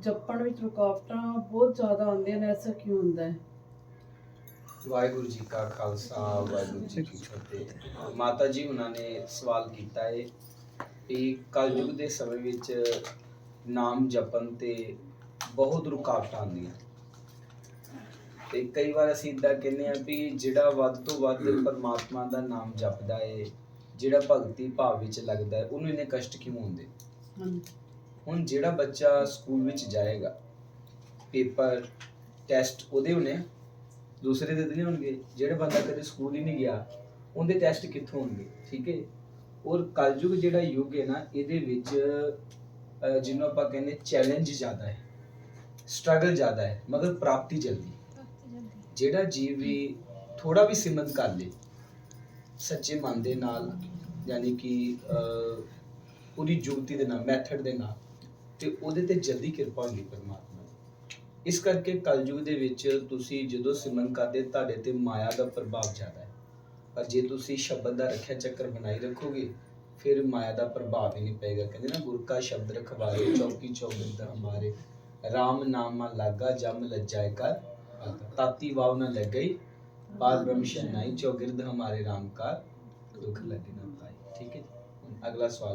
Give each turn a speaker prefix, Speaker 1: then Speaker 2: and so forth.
Speaker 1: ਜਪਣ ਵਿੱਚ ਰੁਕਾਵਟਾਂ ਬਹੁਤ ਜ਼ਿਆਦਾ ਆਉਂਦੀਆਂ ਨੇ ਐਸਾ ਕਿਉਂ ਹੁੰਦਾ ਹੈ?
Speaker 2: ਵਾਹਿਗੁਰੂ ਜੀ ਕਾ ਖਾਲਸਾ ਵਾਹਿਗੁਰੂ ਜੀ ਕੀ ਫਤਿਹ। ਮਾਤਾ ਜੀ ਉਹਨਾਂ ਨੇ ਸਵਾਲ ਕੀਤਾ ਹੈ ਕਿ ਕਲਯੁਗ ਦੇ ਸਮੇਂ ਵਿੱਚ ਨਾਮ ਜਪਣ ਤੇ ਬਹੁਤ ਰੁਕਾਵਟਾਂ ਆਉਂਦੀਆਂ। ਤੇ ਕਈ ਵਾਰ ਅਸੀਂ ਇਦਾਂ ਕਹਿੰਦੇ ਆ ਵੀ ਜਿਹੜਾ ਵੱਧ ਤੋਂ ਵੱਧ ਪਰਮਾਤਮਾ ਦਾ ਨਾਮ ਜਪਦਾ ਏ ਜਿਹੜਾ ਭਗਤੀ ਭਾਵ ਵਿੱਚ ਲੱਗਦਾ ਹੈ ਉਹਨੂੰ ਇੰਨੇ ਕਸ਼ਟ ਕਿਉਂ ਹੁੰਦੇ ਹੁਣ ਜਿਹੜਾ ਬੱਚਾ ਸਕੂਲ ਵਿੱਚ ਜਾਏਗਾ ਪੇਪਰ ਟੈਸਟ ਉਹਦੇ ਹੋਣੇ ਦੂਸਰੇ ਦੇ ਨਹੀਂ ਹੋਣਗੇ ਜਿਹੜੇ ਬੰਦਾ ਕਦੇ ਸਕੂਲ ਹੀ ਨਹੀਂ ਗਿਆ ਉਹਦੇ ਟੈਸਟ ਕਿੱਥੋਂ ਹੋਣਗੇ ਠੀਕ ਹੈ? ਔਰ ਕਲਯੁਗ ਜਿਹੜਾ ਯੁੱਗ ਹੈ ਨਾ ਇਹਦੇ ਵਿੱਚ ਜਿਹਨੂੰ ਆਪਾਂ ਕਹਿੰਦੇ ਚੈਲੰਜ ਜ਼ਿਆਦਾ ਹੈ ਸਟਰਗਲ ਜ਼ਿਆਦਾ ਹੈ ਮਗਰ ਪ੍ਰਾਪਤੀ ਜਲਦੀ ਜਿਹੜਾ ਜੀਵ ਵੀ ਥੋੜਾ ਵੀ ਸਿਮਰਨ ਕਰ ਲੇ ਸੱਚੇ ਮਨ ਦੇ ਨਾਲ ਯਾਨੀ ਕਿ ਪੂਰੀ ਜੁਗਤੀ ਦੇ ਨਾਲ ਮੈਥਡ ਦੇ ਨਾਲ ਤੇ ਉਹਦੇ ਤੇ ਜਲਦੀ ਕਿਰਪਾ ਹੁੰਦੀ ਪਰਮਾਤਮਾ ਇਸ ਕਰਕੇ ਕਲਯੁਗ ਦੇ ਵਿੱਚ ਤੁਸੀਂ ਜਦੋਂ ਸਿਮਰਨ ਕਰਦੇ, ਤੁਹਾਡੇ ਤੇ ਮਾਇਆ ਦਾ ਪ੍ਰਭਾਵ ਜ਼ਿਆਦਾ ਹੈ। ਪਰ ਜੇ ਤੁਸੀਂ ਸ਼ਬਦ ਦਾ ਰੱਖਿਆ ਚੱਕਰ ਬਣਾਈ ਰੱਖੋਗੇ, ਫਿਰ ਮਾਇਆ ਦਾ ਪ੍ਰਭਾਵ ਹੀ ਨਹੀਂ ਪਏਗਾ। ਕਹਿੰਦੇ ਨਾ, ਗੁਰ ਕਾ ਸ਼ਬਦ ਰਖਵਾਏ, ਚੌਕੀ ਚੌਬੰਦ ਹਮਾਰੇ RAM ਨਾਮਾ ਲਾਗਾ, ਜਮ ਲੱਜਾਇ ਕਰ ਤਾਤੀ ਵਾਵ ਨਾ ਲੱਗ ਗਈ ਬਾਦ ਬ੍ਰਹਮ ਸ਼ਨਾਈ ਚੌਗਿਰਦ ਹਮਾਰੇ RAM ਕਾ ਦੁੱਖ ਲੱਗੇ ਨਾ ਪਾਈ ਠੀਕ ਹੈ ਅਗਲਾ ਸਵਾਲ